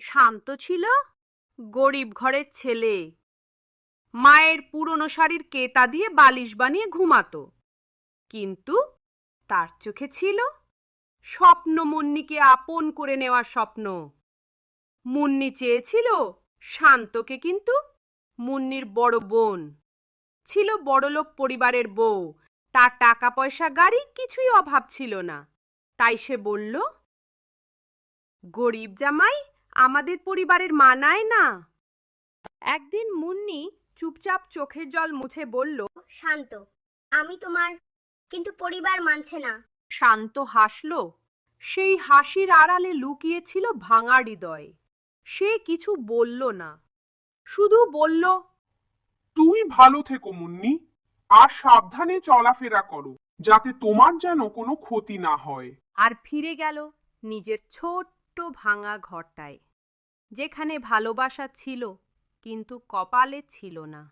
শান্ত ছিল, গরিব ঘরের ছেলে। মায়ের পুরনো শাড়ির কেতা দিয়ে বালিশ বানিয়ে ঘুমাতো। কিন্তু তার চোখে ছিল স্বপ্ন মুন্নিকে আপন করে নেওয়ার স্বপ্ন। মুন্নি চেয়েছিল শান্তকে কিন্তু মুন্নির বড় বোন। ছিল বড়লোক পরিবারের বউ। তার টাকা পয়সা গাড়ি কিছুই অভাব ছিল না। তাই সে বলল, গরিব জামাই আমাদের পরিবারের মানায় না? একদিন মুন্নি চুপচাপ চোখের জল মুছে বলল শান্ত আমি তোমার কিন্তু পরিবার মানছে না। শান্ত হাসল। সেই হাসির আড়ালে লুকিয়েছিল ভাঙা হৃদয়। সে কিছু বলল না। শুধু বলল তুই ভালো থেকো মুন্নি আর সাবধানে চলাফেরা করো যাতে তোমার যেন কোনো ক্ষতি না হয়। আর ফিরে গেল নিজের ছোট্ট ভাঙা ঘরটায় যেখানে ভালোবাসা ছিল কিন্তু কপালে ছিল না।